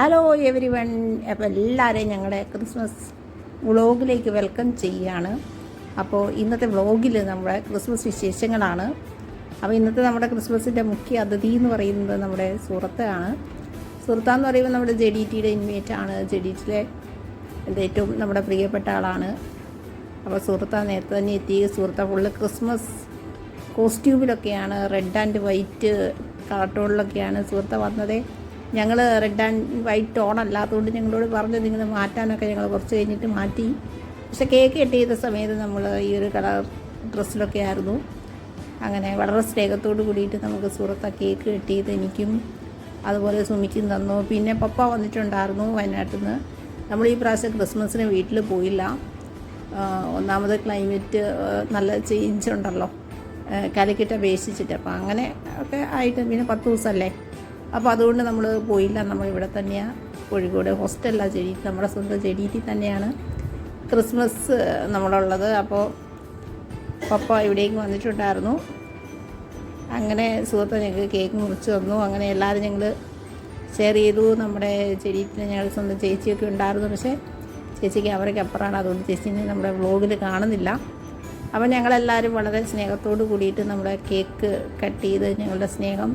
Hello every one അപ്പോൾ എല്ലാവരെയും ഞങ്ങളുടെ ക്രിസ്മസ് വ്ളോഗിലേക്ക് വെൽക്കം ചെയ്യുകയാണ് അപ്പോൾ ഇന്നത്തെ വ്ളോഗിൽ നമ്മുടെ ക്രിസ്മസ് വിശേഷങ്ങളാണ്. അപ്പോൾ ഇന്നത്തെ നമ്മുടെ ക്രിസ്മസിന്റെ മുഖ്യ അതിഥി എന്ന് പറയുന്നത് നമ്മുടെ സുഹൃത്താണ് സുഹൃത്താന്ന് പറയുമ്പോൾ നമ്മുടെ ജെ ഡി ടിയുടെ ഇൻവേറ്റ് ആണ്. ജെ ഡി ടിയിലെ ഏറ്റവും നമ്മുടെ പ്രിയപ്പെട്ട ആളാണ്. അപ്പോൾ സുഹൃത്ത നേരത്തെ തന്നെ എത്തി സുഹൃത്ത ഫുള്ള് ക്രിസ്മസ് കോസ്റ്റ്യൂമിലൊക്കെയാണ് റെഡ് ആൻഡ് വൈറ്റ് കാർട്ടൂണിലൊക്കെയാണ് സുഹൃത്ത വന്നത്. ഞങ്ങൾ റെഡ് ആൻഡ് വൈറ്റ് ടോൺ അല്ലാത്തതുകൊണ്ട് ഞങ്ങളോട് പറഞ്ഞു നിങ്ങൾ മാറ്റാനൊക്കെ ഞങ്ങൾ കുറച്ച് കഴിഞ്ഞിട്ട് മാറ്റി. പക്ഷെ കേക്ക് കട്ട് ചെയ്ത സമയത്ത് നമ്മൾ ഈ ഒരു കളർ ഡ്രസ്സിലൊക്കെ ആയിരുന്നു. അങ്ങനെ വളരെ സ്നേഹത്തോട് കൂടിയിട്ട് നമുക്ക് സുഹൃത്ത കേക്ക് കട്ട് ചെയ്ത് എനിക്കും അതുപോലെ സുമിക്കും തന്നു. പിന്നെ പപ്പ വന്നിട്ടുണ്ടായിരുന്നു വയനാട്ടിൽ നിന്ന് നമ്മൾ ഈ പ്രാവശ്യം ക്രിസ്മസിന് വീട്ടിൽ പോയില്ല. ഒന്നാമത് ക്ലൈമറ്റ് നല്ല ചേഞ്ച് ഉണ്ടല്ലോ. കാലിക്കറ്റ് അപേക്ഷിച്ചിട്ട്. അപ്പോൾ അങ്ങനെ ഒക്കെ ആയിട്ട് പിന്നെ പത്ത് ദിവസമല്ലേ? അപ്പോൾ അതുകൊണ്ട് നമ്മൾ പോയില്ല. നമ്മൾ ഇവിടെ തന്നെയാണ് കോഴിക്കോട് ഹോസ്റ്റലിലാണ് ചെടി നമ്മുടെ സ്വന്തം ചെടിയിൽ തന്നെയാണ്. ക്രിസ്മസ് നമ്മളുള്ളത്. അപ്പോൾ പപ്പ ഇവിടേക്ക് വന്നിട്ടുണ്ടായിരുന്നു. അങ്ങനെ സുഹൃത്ത് ഞങ്ങൾക്ക് കേക്ക് മുറിച്ച് തന്നു. അങ്ങനെ എല്ലാവരും ഞങ്ങൾ ഷെയർ ചെയ്തു. നമ്മുടെ ചെടിയിൽ ഞങ്ങൾ സ്വന്തം ചേച്ചിയൊക്കെ ഉണ്ടായിരുന്നു. പക്ഷേ ചേച്ചിക്ക് അവരൊക്കെ അപ്പുറമാണ് അതുകൊണ്ട് ചേച്ചിനെ നമ്മുടെ വ്ളോഗിൽ കാണുന്നില്ല. അപ്പോൾ ഞങ്ങളെല്ലാവരും വളരെ സ്നേഹത്തോട് കൂടിയിട്ട് നമ്മുടെ കേക്ക് കട്ട് ചെയ്ത് ഞങ്ങളുടെ സ്നേഹം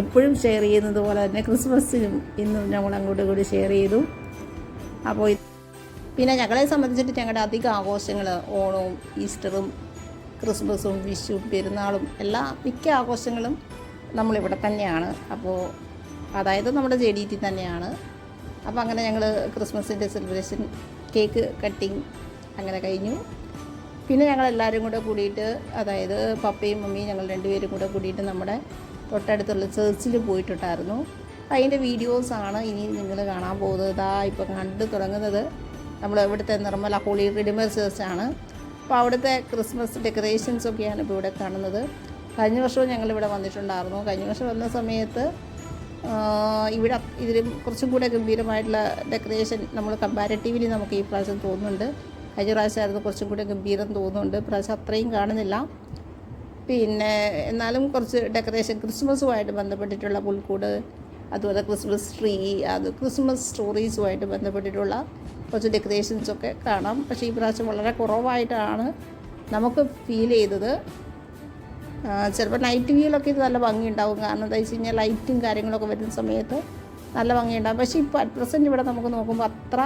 എപ്പോഴും ഷെയർ ചെയ്യുന്നത് പോലെ തന്നെ ക്രിസ്മസിനും ഇന്നും ഞങ്ങൾ അങ്ങോട്ടും കൂടി ഷെയർ ചെയ്തു. അപ്പോൾ പിന്നെ ഞങ്ങളെ സംബന്ധിച്ചിട്ട് ഞങ്ങളുടെ അധിക ആഘോഷങ്ങൾ ഓണവും ഈസ്റ്ററും ക്രിസ്മസും വിഷു പെരുന്നാളും എല്ലാ മിക്ക ആഘോഷങ്ങളും നമ്മളിവിടെ തന്നെയാണ്. അപ്പോൾ അതായത് നമ്മുടെ ജെ ഡി ടി തന്നെയാണ്. അപ്പോൾ അങ്ങനെ ഞങ്ങൾ ക്രിസ്മസിന്റെ സെലിബ്രേഷൻ കേക്ക് കട്ടിങ് അങ്ങനെ കഴിഞ്ഞു. പിന്നെ ഞങ്ങൾ എല്ലാവരും കൂടെ കൂടിയിട്ട് അതായത് പപ്പയും മമ്മിയും ഞങ്ങൾ രണ്ടുപേരും കൂടെ കൂടിയിട്ട് നമ്മുടെ തൊട്ടടുത്തുള്ള ചേർച്ചിൽ പോയിട്ടുണ്ടായിരുന്നു. അതിന്റെ വീഡിയോസാണ് ഇനി നിങ്ങൾ കാണാൻ പോകുന്നത്. ഇതാ ഇപ്പം കണ്ടു തുടങ്ങുന്നത്. നമ്മൾ ഇവിടുത്തെ നിർമ്മല ഹോളി റിഡിമർ ചേർച്ചാണ് അപ്പോൾ അവിടുത്തെ ക്രിസ്മസ് ഡെക്കറേഷൻസ് ഒക്കെയാണ് ഇപ്പോൾ ഇവിടെ കാണുന്നത്. കഴിഞ്ഞ വർഷവും ഞങ്ങളിവിടെ വന്നിട്ടുണ്ടായിരുന്നു. കഴിഞ്ഞ വർഷം വന്ന സമയത്ത് ഇവിടെ ഇതിലും കുറച്ചും കൂടെ ഗംഭീരമായിട്ടുള്ള ഡെക്കറേഷൻ നമ്മൾ കമ്പാരിറ്റീവ്ലി നമുക്ക് ഈ പ്രാവശ്യം തോന്നുന്നുണ്ട്. കഴിഞ്ഞ പ്രാവശ്യമായിരുന്നു കുറച്ചും കൂടെ ഗംഭീരം തോന്നുന്നുണ്ട്. പ്രാവശ്യം അത്രയും കാണുന്നില്ല. പിന്നെ എന്നാലും കുറച്ച് ഡെക്കറേഷൻ ക്രിസ്മസുമായിട്ട് ബന്ധപ്പെട്ടിട്ടുള്ള പുൽക്കൂട് അതുപോലെ ക്രിസ്മസ് ട്രീ അത് ക്രിസ്മസ് സ്റ്റോറീസുമായിട്ട് ബന്ധപ്പെട്ടിട്ടുള്ള കുറച്ച് ഡെക്കറേഷൻസൊക്കെ കാണാം. പക്ഷേ ഈ പ്രാവശ്യം വളരെ കുറവായിട്ടാണ് നമുക്ക് ഫീൽ ചെയ്തത്. ചിലപ്പോൾ നൈറ്റ് വ്യൂയിലൊക്കെ ഇത് നല്ല ഭംഗിയുണ്ടാവും. കാരണം എന്താ വെച്ച് കഴിഞ്ഞാൽ ലൈറ്റും കാര്യങ്ങളൊക്കെ വരുന്ന സമയത്ത് നല്ല ഭംഗിയുണ്ടാകും പക്ഷേ ഇപ്പോൾ അറ്റ് പ്രസന്റ് ഇവിടെ നമുക്ക് നോക്കുമ്പോൾ അത്ര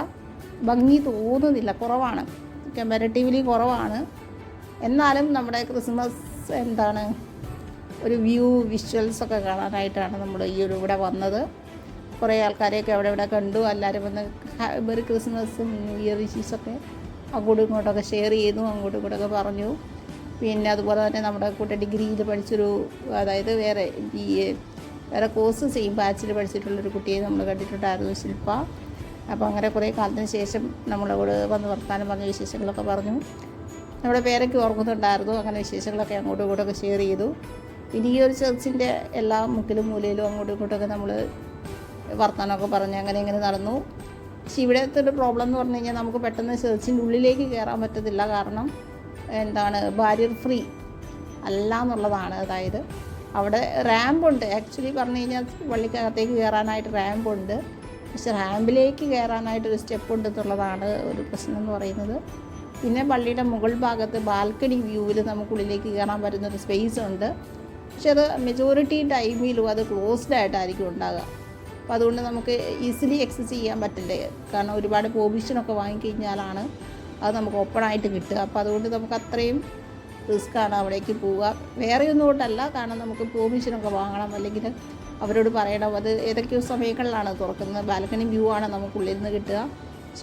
ഭംഗി തോന്നുന്നില്ല. കുറവാണ്. കമ്പാരിറ്റീവ്ലി കുറവാണ്. എന്നാലും നമ്മുടെ ക്രിസ്മസ് എന്താണ്? ഒരു വ്യൂ വിഷ്വൽസ് ഒക്കെ കാണാനായിട്ടാണ് നമ്മൾ ഈ ഒരു ഇവിടെ വന്നത്. കുറേ ആൾക്കാരെയൊക്കെ അവിടെ ഇവിടെ കണ്ടു. എല്ലാവരും വന്ന് മെറി ക്രിസ്മസും ന്യൂ ഇയർ വിഷീസൊക്കെ അങ്ങോട്ടും ഇങ്ങോട്ടൊക്കെ ഷെയർ ചെയ്തു അങ്ങോട്ടും ഇങ്ങോട്ടൊക്കെ പറഞ്ഞു. പിന്നെ അതുപോലെ തന്നെ നമ്മുടെ കൂട്ട ഡിഗ്രിയിൽ പഠിച്ചൊരു അതായത് വേറെ ബി എ വേറെ കോഴ്സ് ചെയ്യും. ബാച്ചിൽ പഠിച്ചിട്ടുള്ളൊരു കുട്ടിയെ നമ്മൾ കണ്ടിട്ടുണ്ടായിരുന്നു ശില്പ. അപ്പോൾ അങ്ങനെ കുറേ കാലത്തിന് ശേഷം നമ്മളോട് വന്ന് വർത്താനം പറഞ്ഞ വിശേഷങ്ങളൊക്കെ പറഞ്ഞു. നമ്മുടെ പേരൊക്കെ ഓർക്കുന്നുണ്ടായിരുന്നു അങ്ങനെ വിശേഷങ്ങളൊക്കെ അങ്ങോട്ടും ഇങ്ങോട്ടൊക്കെ ഷെയർ ചെയ്തു. പിന്നെ ഈ ഒരു ചർച്ചിന്റെ എല്ലാ മുക്കിലും മൂലയിലും അങ്ങോട്ടും ഇങ്ങോട്ടൊക്കെ നമ്മൾ വർത്തമാനമൊക്കെ പറഞ്ഞ്. അങ്ങനെ ഇങ്ങനെ നടന്നു. പക്ഷെ ഇവിടുത്തെ ഒരു പ്രോബ്ലം എന്ന് പറഞ്ഞു കഴിഞ്ഞാൽ നമുക്ക് പെട്ടെന്ന് ചർച്ചിന്റെ ഉള്ളിലേക്ക് കയറാൻ പറ്റത്തില്ല. കാരണം എന്താണ്? ബാരിയർ ഫ്രീ അല്ല എന്നുള്ളതാണ്. അതായത് അവിടെ റാമ്പുണ്ട് ആക്ച്വലി പറഞ്ഞു കഴിഞ്ഞാൽ വള്ളിക്കകത്തേക്ക് കയറാനായിട്ട് റാമ്പുണ്ട് പക്ഷെ റാമ്പിലേക്ക് കയറാനായിട്ടൊരു സ്റ്റെപ്പ് ഉണ്ട് എന്നുള്ളതാണ് ഒരു പ്രശ്നം എന്ന് പറയുന്നത്. പിന്നെ പള്ളിയുടെ മുകൾ ഭാഗത്ത് ബാൽക്കണി വ്യൂവിൽ നമുക്കുള്ളിലേക്ക് കയറാൻ പറ്റുന്ന ഒരു സ്പേസ് ഉണ്ട്. പക്ഷെ അത് മെജോറിറ്റി ടൈമിലും അത് ക്ലോസ്ഡ് ആയിട്ടായിരിക്കും ഉണ്ടാകുക അപ്പോൾ അതുകൊണ്ട് നമുക്ക് ഈസിലി എക്സസ് ചെയ്യാൻ പറ്റില്ലേ. കാരണം ഒരുപാട് പെർമിഷനൊക്കെ വാങ്ങിക്കഴിഞ്ഞാലാണ് അത് നമുക്ക് ഓപ്പൺ ആയിട്ട് കിട്ടുക. അപ്പോൾ അതുകൊണ്ട് നമുക്ക് അത്രയും റിസ്ക്കാണ് അവിടേക്ക് പോവുക. വേറെ ഒന്നും കൊണ്ടല്ല കാരണം നമുക്ക് പെർമിഷനൊക്കെ വാങ്ങണം അല്ലെങ്കിൽ അവരോട് പറയണം. അത് ഏതൊക്കെയോ സമയങ്ങളിലാണ് തുറക്കുന്നത്. ബാൽക്കണി വ്യൂ ആണ് നമുക്ക് ഉള്ളിൽ നിന്ന് കിട്ടുക.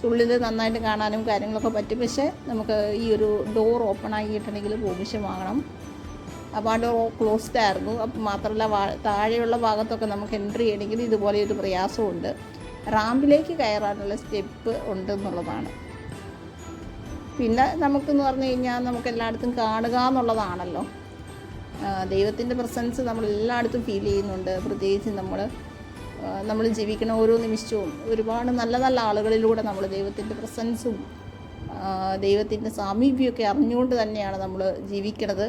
ഉള്ളിൽ നന്നായിട്ട് കാണാനും കാര്യങ്ങളൊക്കെ പറ്റും. പക്ഷേ നമുക്ക് ഈ ഒരു ഡോർ ഓപ്പൺ ആക്കിയിട്ടുണ്ടെങ്കിൽ പെർമിഷൻ വാങ്ങണം. അപ്പോൾ ആ ഡോർ ക്ലോസ്ഡ് ആയിരുന്നു. അപ്പം മാത്രമല്ല താഴെയുള്ള ഭാഗത്തൊക്കെ നമുക്ക് എൻട്രി ചെയ്യണമെങ്കിൽ ഇതുപോലെ ഒരു പ്രയാസമുണ്ട്. റാമ്പിലേക്ക് കയറാനുള്ള സ്റ്റെപ്പ് ഉണ്ട് എന്നുള്ളതാണ് പിന്നെ നമുക്കെന്ന് പറഞ്ഞു കഴിഞ്ഞാൽ നമുക്ക് എല്ലായിടത്തും കാണുക എന്നുള്ളതാണല്ലോ. ദൈവത്തിന്റെ പ്രസൻസ് നമ്മൾ എല്ലായിടത്തും ഫീൽ ചെയ്യുന്നുണ്ട്. പ്രത്യേകിച്ച് നമ്മൾ നമ്മൾ ജീവിക്കുന്ന ഓരോ നിമിഷവും ഒരുപാട് നല്ല നല്ല ആളുകളിലൂടെ നമ്മൾ ദൈവത്തിന്റെ പ്രസൻസും ദൈവത്തിന്റെ സാമീപ്യമൊക്കെ അറിഞ്ഞുകൊണ്ട് തന്നെയാണ് നമ്മൾ ജീവിക്കുന്നത്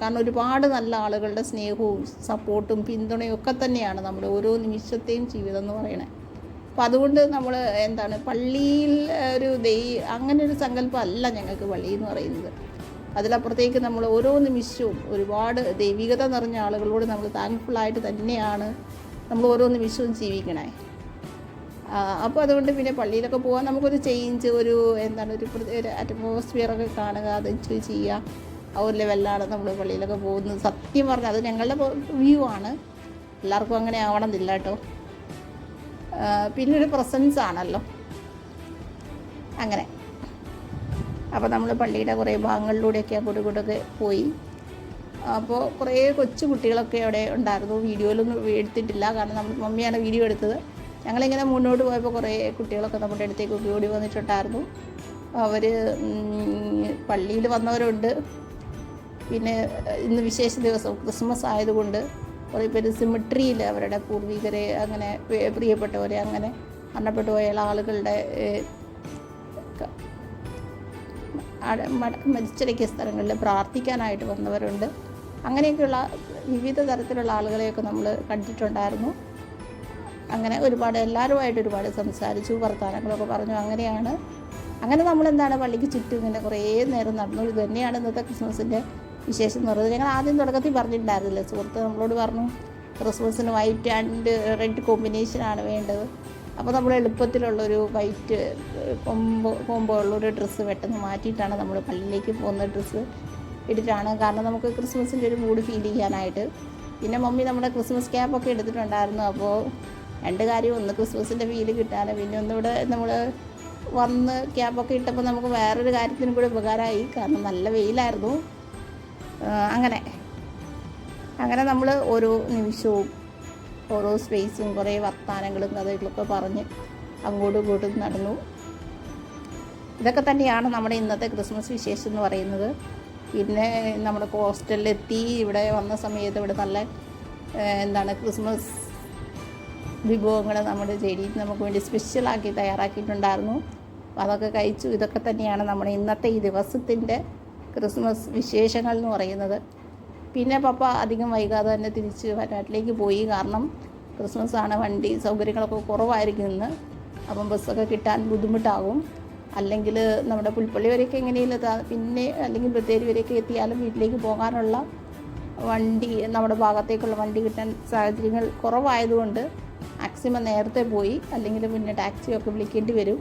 കാരണം ഒരുപാട് നല്ല ആളുകളുടെ സ്നേഹവും സപ്പോർട്ടും പിന്തുണയും ഒക്കെ തന്നെയാണ് നമ്മുടെ ഓരോ നിമിഷത്തെയും ജീവിതം എന്ന് പറയണത് അപ്പോൾ അതുകൊണ്ട് നമ്മൾ എന്താണ് പള്ളിയിൽ ഒരു ദൈ അങ്ങനെ ഒരു സങ്കല്പമല്ല ഞങ്ങൾക്ക് പള്ളി എന്ന് പറയുന്നത്. അതിലപ്പുറത്തേക്ക് നമ്മൾ ഓരോ നിമിഷവും ഒരുപാട് ദൈവികത നിറഞ്ഞ ആളുകളോട് നമ്മൾ താങ്ക്ഫുള്ളായിട്ട് തന്നെയാണ്. നമ്മൾ ഓരോ നിമിഷവും ജീവിക്കണേ അപ്പോൾ അതുകൊണ്ട് പിന്നെ പള്ളിയിലൊക്കെ പോകാൻ നമുക്കൊരു ചേഞ്ച് ഒരു എന്താണ് ഒരു ഒരു അറ്റ്മോസ്ഫിയറൊക്കെ കാണുക അത് എൻജോയ് ചെയ്യുക. ആ ഒരു ലെവലിലാണ് നമ്മൾ പള്ളിയിലൊക്കെ പോകുന്നത്. സത്യം പറഞ്ഞാൽ അത് ഞങ്ങളുടെ വ്യൂ ആണ്. എല്ലാവർക്കും അങ്ങനെ ആവണമെന്നില്ല കേട്ടോ. പിന്നെ ഒരു പ്രസൻസ് ആണല്ലോ. അങ്ങനെ. അപ്പോൾ നമ്മൾ പള്ളിയുടെ കുറേ ഭാഗങ്ങളിലൂടെയൊക്കെ അങ്ങോട്ടും ഇങ്ങോട്ടൊക്കെ പോയി. അപ്പോൾ കുറേ കൊച്ചു കുട്ടികളൊക്കെ അവിടെ ഉണ്ടായിരുന്നു. വീഡിയോയിലൊന്നും എടുത്തിട്ടില്ല. കാരണം നമ്മൾ മമ്മിയാണ് വീഡിയോ എടുത്തത്. ഞങ്ങളിങ്ങനെ മുന്നോട്ട് പോയപ്പോൾ കുറേ കുട്ടികളൊക്കെ നമ്മുടെ അടുത്തേക്ക് ഓടി വന്നിട്ടുണ്ടായിരുന്നു. അവർ പള്ളിയിൽ വന്നവരുണ്ട്. പിന്നെ ഇന്ന് വിശേഷ ദിവസം ക്രിസ്മസ് ആയതുകൊണ്ട് കുറേ പേര് സിമിട്രിയിൽ അവരുടെ പൂർവികരെ അങ്ങനെ പ്രിയപ്പെട്ടവരെ അങ്ങനെ മരണപ്പെട്ടു പോയ ആളുകളുടെ മരിച്ചടക്കിയ സ്ഥലങ്ങളിൽ പ്രാർത്ഥിക്കാനായിട്ട് വന്നവരുണ്ട്. അങ്ങനെയൊക്കെയുള്ള വിവിധ തരത്തിലുള്ള ആളുകളെയൊക്കെ നമ്മൾ കണ്ടിട്ടുണ്ടായിരുന്നു. അങ്ങനെ ഒരുപാട് എല്ലാവരുമായിട്ട് ഒരുപാട് സംസാരിച്ചു വർത്തമാനങ്ങളൊക്കെ പറഞ്ഞു. അങ്ങനെയാണ്. അങ്ങനെ നമ്മളെന്താണ് പള്ളിക്ക് ചുറ്റും ഇങ്ങനെ കുറേ നേരം നടന്നു. ഇത് തന്നെയാണ് ഇന്നത്തെ ക്രിസ്മസിന്റെ വിശേഷം എന്ന് പറയുന്നത്. ഞങ്ങൾ ആദ്യം തുടക്കത്തിൽ പറഞ്ഞിട്ടുണ്ടായിരുന്നില്ല? സുഹൃത്ത് നമ്മളോട് പറഞ്ഞു ക്രിസ്മസിന് വൈറ്റ് ആൻഡ് റെഡ് കോമ്പിനേഷനാണ് വേണ്ടത്. അപ്പോൾ നമ്മൾ എളുപ്പത്തിലുള്ളൊരു വൈറ്റ് കൊമ്പ് കൊമ്പുള്ളൊരു ഡ്രസ്സ് പെട്ടെന്ന് മാറ്റിയിട്ടാണ് നമ്മൾ പള്ളിയിലേക്ക് പോകുന്ന ഡ്രസ്സ് ഇട്ടിട്ടാണ്. കാരണം നമുക്ക് ക്രിസ്മസിന്റെ ഒരു മൂഡ് ഫീൽ ചെയ്യാനായിട്ട്. പിന്നെ മമ്മി നമ്മുടെ ക്രിസ്മസ് ക്യാപ്പൊക്കെ എടുത്തിട്ടുണ്ടായിരുന്നു. അപ്പോൾ രണ്ട് കാര്യം ഒന്ന് ക്രിസ്മസിന്റെ ഫീൽ കിട്ടാനും പിന്നെ ഒന്നിവിടെ നമ്മൾ വന്ന് ക്യാപ്പൊക്കെ ഇട്ടപ്പോൾ നമുക്ക് വേറൊരു കാര്യത്തിന് കൂടി ഉപകാരമായി. കാരണം നല്ല വെയിലായിരുന്നു. അങ്ങനെ. അങ്ങനെ നമ്മൾ ഓരോ നിമിഷവും ഓരോ സ്പേസും കുറേ വർത്തമാനങ്ങളും കഥകളൊക്കെ പറഞ്ഞ് അങ്ങോട്ടും ഇങ്ങോട്ടും നടന്നു. ഇതൊക്കെ തന്നെയാണ് നമ്മുടെ ഇന്നത്തെ ക്രിസ്മസ് വിശേഷം എന്ന് പറയുന്നത്. പിന്നെ നമ്മുടെ ഹോസ്റ്റലിലെത്തി. ഇവിടെ വന്ന സമയത്ത് ഇവിടെ നല്ല എന്താണ് ക്രിസ്മസ് വിഭവങ്ങൾ നമ്മുടെ ചെടി നമുക്ക് വേണ്ടി സ്പെഷ്യലാക്കി തയ്യാറാക്കിയിട്ടുണ്ടായിരുന്നു. അതൊക്കെ കഴിച്ചു. ഇതൊക്കെ തന്നെയാണ് നമ്മുടെ ഇന്നത്തെ ഈ ദിവസത്തിന്റെ ക്രിസ്മസ് വിശേഷങ്ങൾ എന്ന് പറയുന്നത്. പിന്നെ പപ്പ അധികം വൈകാതെ തന്നെ തിരിച്ച് വയനാട്ടിലേക്ക് പോയി. കാരണം ക്രിസ്മസ് ആണ് വണ്ടി സൗകര്യങ്ങളൊക്കെ കുറവായിരിക്കും ഇന്ന്. അപ്പം ബസ്സൊക്കെ കിട്ടാൻ ബുദ്ധിമുട്ടാകും. അല്ലെങ്കിൽ നമ്മുടെ പുൽപ്പള്ളി വരെയൊക്കെ എങ്ങനെയും പിന്നെ അല്ലെങ്കിൽ ബത്തേരി വരെയൊക്കെ എത്തിയാലും വീട്ടിലേക്ക് പോകാനുള്ള വണ്ടി നമ്മുടെ ഭാഗത്തേക്കുള്ള വണ്ടി കിട്ടാൻ സാഹചര്യങ്ങൾ കുറവായതുകൊണ്ട് മാക്സിമം നേരത്തെ പോയി അല്ലെങ്കിൽ പിന്നെ ടാക്സിയൊക്കെ വിളിക്കേണ്ടി വരും.